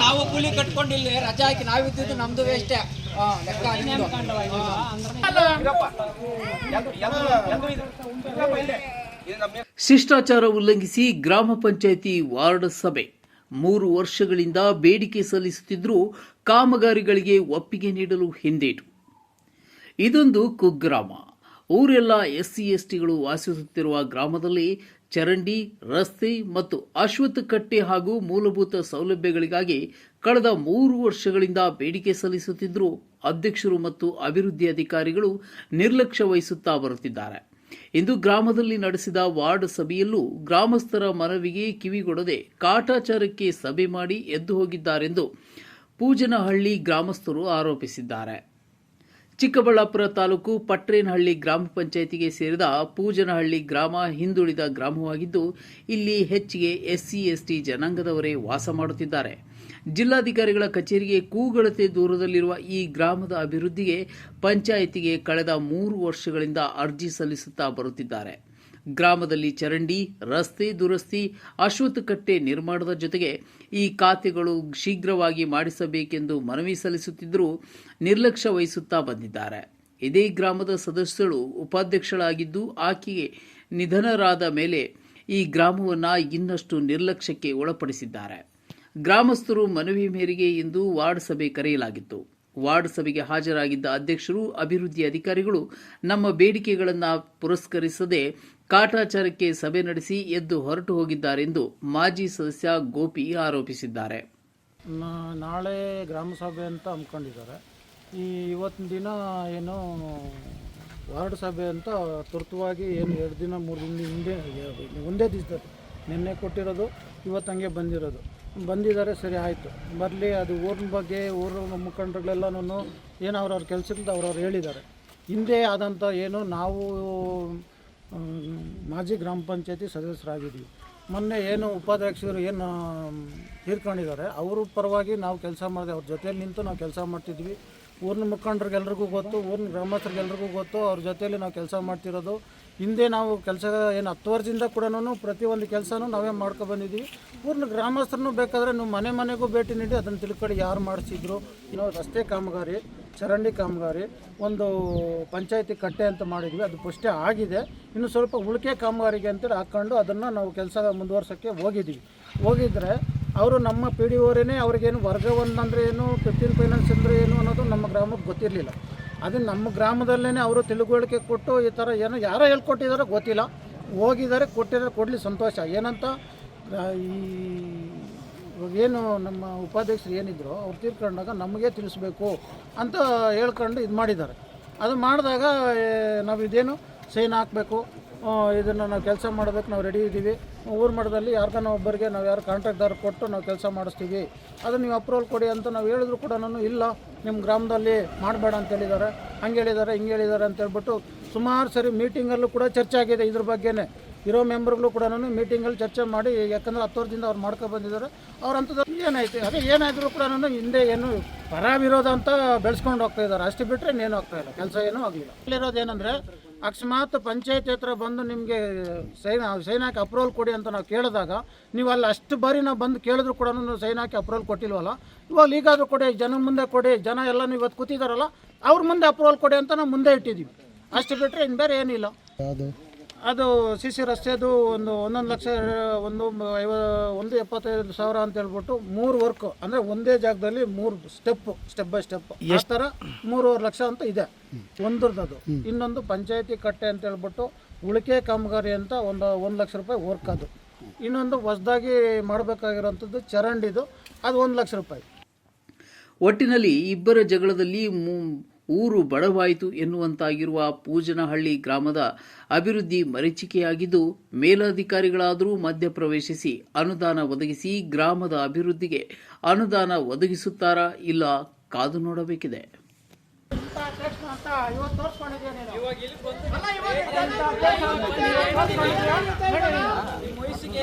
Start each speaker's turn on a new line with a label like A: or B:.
A: ನಾವು ಕೂಲಿ ಕಟ್ಕೊಂಡು ಇಲ್ಲಿ ರಜಾ ಹಾಕಿ ನಾವಿದ್ದು ನಮ್ದು ವೇಸ್ಟ್ ಲೆಕ್ಕ.
B: ಇದು ನಮ್ಮ
C: ಶಿಷ್ಟಾಚಾರ ಉಲ್ಲಂಘಿಸಿ ಗ್ರಾಮ ಪಂಚಾಯಿತಿ ವಾರ್ಡ್ ಸಭೆ. ಮೂರು ವರ್ಷಗಳಿಂದ ಬೇಡಿಕೆ ಸಲ್ಲಿಸುತ್ತಿದ್ದರೂ ಕಾಮಗಾರಿಗಳಿಗೆ ಒಪ್ಪಿಗೆ ನೀಡಲು ಹಿಂದೇಟು. ಇದೊಂದು ಕುಗ್ರಾಮ. ಊರೆಲ್ಲ ಎಸ್ಸಿ, ಎಸ್ಟಿಗಳು ವಾಸಿಸುತ್ತಿರುವ ಗ್ರಾಮದಲ್ಲಿ ಚರಂಡಿ, ರಸ್ತೆ ಮತ್ತು ಅಶ್ವಥ ಕಟ್ಟೆ ಹಾಗೂ ಮೂಲಭೂತ ಸೌಲಭ್ಯಗಳಿಗಾಗಿ ಕಳೆದ ಮೂರು ವರ್ಷಗಳಿಂದ ಬೇಡಿಕೆ ಸಲ್ಲಿಸುತ್ತಿದ್ದರೂ ಅಧ್ಯಕ್ಷರು ಮತ್ತು ಅಭಿವೃದ್ಧಿ ಅಧಿಕಾರಿಗಳು ನಿರ್ಲಕ್ಷ್ಯ ವಹಿಸುತ್ತಾ ಬರುತ್ತಿದ್ದಾರೆ. ಇಂದು ಗ್ರಾಮದಲ್ಲಿ ನಡೆಸಿದ ವಾರ್ಡ್ ಸಭೆಯಲ್ಲೂ ಗ್ರಾಮಸ್ಥರ ಮನವಿಗೆ ಕಿವಿಗೊಡದೆ ಕಾಟಾಚಾರಕ್ಕೆ ಸಭೆ ಮಾಡಿ ಎದ್ದು ಹೋಗಿದ್ದಾರೆಂದು ಪೂಜನಹಳ್ಳಿ ಗ್ರಾಮಸ್ಥರು ಆರೋಪಿಸಿದ್ದಾರೆ. ಚಿಕ್ಕಬಳ್ಳಾಪುರ ತಾಲೂಕು ಪಟ್ರೇನಹಳ್ಳಿ ಗ್ರಾಮ ಪಂಚಾಯಿತಿಗೆ ಸೇರಿದ ಪೂಜನಹಳ್ಳಿ ಗ್ರಾಮ ಹಿಂದುಳಿದ ಗ್ರಾಮವಾಗಿದ್ದು, ಇಲ್ಲಿ ಹೆಚ್ಚಿಗೆ ಎಸ್ಸಿ, ಎಸ್ಟಿ ಜನಾಂಗದವರೇ ವಾಸ ಮಾಡುತ್ತಿದ್ದಾರೆ. ಜಿಲ್ಲಾಧಿಕಾರಿಗಳ ಕಚೇರಿಗೆ ಕೂಗಳತೆ ದೂರದಲ್ಲಿರುವ ಈ ಗ್ರಾಮದ ಅಭಿವೃದ್ಧಿಗೆ ಪಂಚಾಯಿತಿಗೆ ಕಳೆದ ಮೂರು ವರ್ಷಗಳಿಂದ ಅರ್ಜಿ ಸಲ್ಲಿಸುತ್ತಾ ಬರುತ್ತಿದ್ದಾರೆ. ಗ್ರಾಮದಲ್ಲಿ ಚರಂಡಿ, ರಸ್ತೆ ದುರಸ್ತಿ, ಅಶ್ವತ್ಥಕಟ್ಟೆ ನಿರ್ಮಾಣದ ಜೊತೆಗೆ ಈ ಖಾತೆಗಳು ಶೀಘ್ರವಾಗಿ ಮಾಡಿಸಬೇಕೆಂದು ಮನವಿ ಸಲ್ಲಿಸುತ್ತಿದ್ದರೂ ನಿರ್ಲಕ್ಷ್ಯ ವಹಿಸುತ್ತಾ ಬಂದಿದ್ದಾರೆ. ಇದೇ ಗ್ರಾಮದ ಸದಸ್ಯರು ಉಪಾಧ್ಯಕ್ಷಳಾಗಿದ್ದು ಆಕೆಗೆ ನಿಧನರಾದ ಮೇಲೆ ಈ ಗ್ರಾಮವನ್ನು ಇನ್ನಷ್ಟು ನಿರ್ಲಕ್ಷ್ಯಕ್ಕೆ ಒಳಪಡಿಸಿದ್ದಾರೆ. ಗ್ರಾಮಸ್ಥರು ಮನವಿ ಮೇರೆಗೆ ಇಂದು ವಾರ್ಡ್ ಸಭೆ ಕರೆಯಲಾಗಿತ್ತು. ವಾರ್ಡ್ ಸಭೆಗೆ ಹಾಜರಾಗಿದ್ದ ಅಧ್ಯಕ್ಷರು, ಅಭಿವೃದ್ಧಿ ಅಧಿಕಾರಿಗಳು ನಮ್ಮ ಬೇಡಿಕೆಗಳನ್ನು ಪುರಸ್ಕರಿಸದೆ ಕಾಟಾಚಾರಕ್ಕೆ ಸಭೆ ನಡೆಸಿ ಎದ್ದು ಹೊರಟು ಹೋಗಿದ್ದಾರೆಂದು ಮಾಜಿ ಸದಸ್ಯ ಗೋಪಿ ಆರೋಪಿಸಿದ್ದಾರೆ.
D: ನಾಳೆ ಗ್ರಾಮ ಸಭೆ ಅಂತ ಅಂದ್ಕೊಂಡಿದ್ದಾರೆ ಈ ಇವತ್ತಿನ ದಿನ ಏನು ವಾರ್ಡ್ ಸಭೆ ಅಂತ ತುರ್ತುವಾಗಿ ಏನು ಎರಡು ದಿನ, ಮೂರು ದಿನ ಹಿಂದೆ, ಒಂದೇ ದಿವಸದಲ್ಲಿ ನಿನ್ನೆ ಕೊಟ್ಟಿರೋದು, ಇವತ್ತು ಹಂಗೆ ಬಂದಿರೋದು. ಬಂದಿದ್ದಾರೆ, ಸರಿ ಆಯಿತು. ಬರಲಿ, ಅದು ಊರಿನ ಬಗ್ಗೆ, ಊರ ಮುಖಂಡರುಗಳೆಲ್ಲನೂ ಏನು ಅವ್ರವ್ರ ಕೆಲಸದಿಂದ ಅವ್ರವ್ರು ಹೇಳಿದ್ದಾರೆ. ಹಿಂದೆ ಆದಂಥ ಏನು, ನಾವು ಮಾಜಿ ಗ್ರಾಮ ಪಂಚಾಯತಿ ಸದಸ್ಯರಾಗಿದ್ದೀವಿ. ಮೊನ್ನೆ ಏನು ಉಪಾಧ್ಯಕ್ಷರು ಏನು ತೀರ್ಕೊಂಡಿದ್ದಾರೆ, ಅವರು ಪರವಾಗಿ ನಾವು ಕೆಲಸ ಮಾಡಿದೆ, ಅವ್ರ ಜೊತೆಯಲ್ಲಿ ನಿಂತು ನಾವು ಕೆಲಸ ಮಾಡ್ತಿದ್ವಿ. ಊರಿನ ಮುಖಂಡರಿಗೆಲ್ರಿಗೂ ಗೊತ್ತು, ಊರಿನ ಗ್ರಾಮಸ್ಥರಿಗೆಲ್ರಿಗೂ ಗೊತ್ತು, ಅವ್ರ ಜೊತೆಯಲ್ಲಿ ನಾವು ಕೆಲಸ ಮಾಡ್ತಿರೋದು. ಹಿಂದೆ ನಾವು ಕೆಲಸ ಏನು ಹತ್ತು ವರ್ಷದಿಂದ ಕೂಡ ಪ್ರತಿಯೊಂದು ಕೆಲಸನೂ ನಾವೇ ಬಂದಿದ್ದೀವಿ ಊರಿನ ಗ್ರಾಮಸ್ಥರನ್ನು ಬೇಕಾದರೆ ನೀವು ಮನೆ ಮನೆಗೂ ಭೇಟಿ ನೀಡಿ, ಅದನ್ನು ತಿಳ್ಕೊಂಡು ಯಾರು ಮಾಡಿಸಿದ್ರು. ಇನ್ನು ರಸ್ತೆ ಕಾಮಗಾರಿ, ಚರಂಡಿ ಕಾಮಗಾರಿ, ಒಂದು ಪಂಚಾಯತಿ ಕಟ್ಟೆ ಅಂತ ಮಾಡಿದ್ವಿ, ಅದು ಪುಷ್ಟೇ ಆಗಿದೆ. ಇನ್ನು ಸ್ವಲ್ಪ ಉಳಿಕೆ ಕಾಮಗಾರಿಗೆ ಅಂತೇಳಿ ಹಾಕ್ಕೊಂಡು ಅದನ್ನು ನಾವು ಕೆಲಸ ಮುಂದುವರ್ಸೋಕ್ಕೆ ಹೋಗಿದ್ದೀವಿ ಹೋಗಿದ್ರೆ ಅವರು ನಮ್ಮ ಪಿ ಡಿ ಓರೇನೆ ಅವ್ರಿಗೇನು ವರ್ಗ ಒಂದು ಅಂದರೆ ಏನು ಫಿಫ್ಟೀನ್ ಫೈನಾನ್ಸ್ ಅಂದರೆ ಏನು ಅನ್ನೋದು ನಮ್ಮ ಗ್ರಾಮಕ್ಕೆ ಗೊತ್ತಿರಲಿಲ್ಲ. ಅದು ನಮ್ಮ ಗ್ರಾಮದಲ್ಲೇ ಅವರು ತಿಳುವಳಿಕೆ ಕೊಟ್ಟು ಈ ಥರ ಏನೋ ಯಾರೋ ಹೇಳ್ಕೊಟ್ಟಿದಾರೋ ಗೊತ್ತಿಲ್ಲ. ಹೋಗಿದ್ದಾರೆ, ಕೊಟ್ಟಿದ್ದಾರೆ, ಕೊಡಲಿ ಸಂತೋಷ. ಏನಂತ ಈ ಏನು ನಮ್ಮ ಉಪಾಧ್ಯಕ್ಷರು ಏನಿದ್ರು ಅವ್ರು ತೀರ್ಕೊಂಡಾಗ ನಮಗೆ ತಿಳಿಸ್ಬೇಕು ಅಂತ ಹೇಳ್ಕೊಂಡು ಇದು ಮಾಡಿದ್ದಾರೆ. ಅದು ಮಾಡಿದಾಗ ನಾವು ಇದೇನು ಸೈನ್ ಹಾಕಬೇಕು ಇದನ್ನು ನಾವು ಕೆಲಸ ಮಾಡೋದಕ್ಕೆ ನಾವು ರೆಡಿ ಇದ್ದೀವಿ. ಊರು ಮಟ್ಟದಲ್ಲಿ ಯಾರಿಗಾನ ಒಬ್ಬರಿಗೆ ನಾವು ಯಾರು ಕಾಂಟ್ರಾಕ್ಟ್ದಾರ ಕೊಟ್ಟು ನಾವು ಕೆಲಸ ಮಾಡಿಸ್ತೀವಿ ಅದು ನೀವು ಅಪ್ರೂವಲ್ ಕೊಡಿ ಅಂತ ನಾವು ಹೇಳಿದ್ರು ಕೂಡ ನಾನು ಇಲ್ಲ ನಿಮ್ಮ ಗ್ರಾಮದಲ್ಲಿ ಮಾಡಬೇಡ ಅಂತ ಹೇಳಿದ್ದಾರೆ ಹಂಗೆ ಹೇಳಿದ್ದಾರೆ ಹಿಂಗೆ ಹೇಳಿದ್ದಾರೆ ಅಂತ ಹೇಳ್ಬಿಟ್ಟು ಸುಮಾರು ಸರಿ ಮೀಟಿಂಗಲ್ಲೂ ಕೂಡ ಚರ್ಚೆ ಆಗಿದೆ ಇದ್ರ ಬಗ್ಗೆನೇ. ಇರೋ ಮೆಂಬರ್ಗಳು ಕೂಡ ನಾನು ಮೀಟಿಂಗಲ್ಲಿ ಚರ್ಚೆ ಮಾಡಿ, ಯಾಕಂದ್ರೆ ಹತ್ತು ವರ್ಷದಿಂದ ಅವ್ರು ಮಾಡ್ಕೊಂಡು ಬಂದಿದ್ದಾರೆ ಅವ್ರ ಏನಾಯ್ತು, ಅದೇ ಏನಾದರೂ ಕೂಡ ನಾನು ಹಿಂದೆ ಏನು ಪರ ವಿರೋಧ ಅಂತ ಬೆಳೆಸ್ಕೊಂಡು ಹೋಗ್ತಾ ಇದ್ದಾರೆ, ಅಷ್ಟು ಬಿಟ್ಟರೆ ಇನ್ನೇನು ಆಗ್ತಾ ಇಲ್ಲ, ಕೆಲಸ ಏನೂ ಆಗಲಿಲ್ಲ. ಇಲ್ಲಿರೋದು ಏನಂದರೆ ಅಕಸ್ಮಾತ್ ಪಂಚಾಯತ್ ಹತ್ರ ಬಂದು ನಿಮಗೆ ಸೈನ್ ಸೈನ್ ಹಾಕಿ ಅಪ್ರೂವಲ್ ಕೊಡಿ ಅಂತ ನಾವು ಕೇಳಿದಾಗ ನೀವು ಅಲ್ಲಿ ಅಷ್ಟು ಬಾರಿ ನಾವು ಬಂದು ಕೇಳಿದ್ರು ಕೂಡ ಸೈನ್ ಹಾಕಿ ಅಪ್ರೂವಲ್ ಕೊಟ್ಟಿಲ್ವಲ್ಲ? ಇವಾಗ ಈಗಾದರೂ ಕೊಡಿ ಜನ ಮುಂದೆ ಕೊಡಿ, ಜನ ಎಲ್ಲ ನೀವು ಇವತ್ತು ಕೂತಿದಾರಲ್ಲ, ಅವ್ರ ಮುಂದೆ ಅಪ್ರೂವಲ್ ಕೊಡಿ ಅಂತ ನಾವು ಮುಂದೆ ಇಟ್ಟಿದ್ದೀವಿ. ಅಷ್ಟು ಬಿಟ್ಟರೆ ಇನ್ನು ಬೇರೆ ಏನಿಲ್ಲ. ಅದು ಸಿ ಸಿ ರಸ್ತೆದು ಒಂದು ಒಂದೊಂದು ಲಕ್ಷ ಒಂದು ಐವ ಒಂದು ಎಪ್ಪತ್ತೈದು ಸಾವಿರ ಅಂತ ಹೇಳ್ಬಿಟ್ಟು ಮೂರು ವರ್ಕ್ ಅಂದರೆ ಒಂದೇ ಜಾಗದಲ್ಲಿ ಮೂರು ಸ್ಟೆಪ್ ಸ್ಟೆಪ್ ಬೈ ಸ್ಟೆಪ್ ಆ ಥರ ಮೂರುವರೆ ಲಕ್ಷ ಅಂತ ಇದೆ. ಒಂದ್ರದ್ದು ಇನ್ನೊಂದು ಪಂಚಾಯತಿ ಕಟ್ಟೆ ಅಂತ ಹೇಳ್ಬಿಟ್ಟು ಉಳಿಕೆ ಕಾಮಗಾರಿ ಅಂತ ಒಂದು ಒಂದು ಲಕ್ಷ ರೂಪಾಯಿ ವರ್ಕ್ ಅದು. ಇನ್ನೊಂದು ಹೊಸದಾಗಿ ಮಾಡಬೇಕಾಗಿರೋಂಥದ್ದು ಚರಂಡಿದು ಅದು ಒಂದು ಲಕ್ಷ ರೂಪಾಯಿ.
C: ಒಟ್ಟಿನಲ್ಲಿ ಇಬ್ಬರ ಜಗಳದಲ್ಲಿ ಊರು ಬಡವಾಯಿತು ಎನ್ನುವಂತಾಗಿರುವ ಪೂಜನಹಳ್ಳಿ ಗ್ರಾಮದ ಅಭಿವೃದ್ಧಿ ಮರೀಚಿಕೆಯಾಗಿದ್ದು ಮೇಲಧಿಕಾರಿಗಳಾದರೂ ಮಧ್ಯಪ್ರವೇಶಿಸಿ ಅನುದಾನ ಒದಗಿಸಿ ಗ್ರಾಮದ ಅಭಿವೃದ್ಧಿಗೆ ಅನುದಾನ ಒದಗಿಸುತ್ತಾರಾ ಇಲ್ಲ ಕಾದು ನೋಡಬೇಕಿದೆ
A: ನಿಮ್ಮ ವಯಸ್ಸಿಗೆ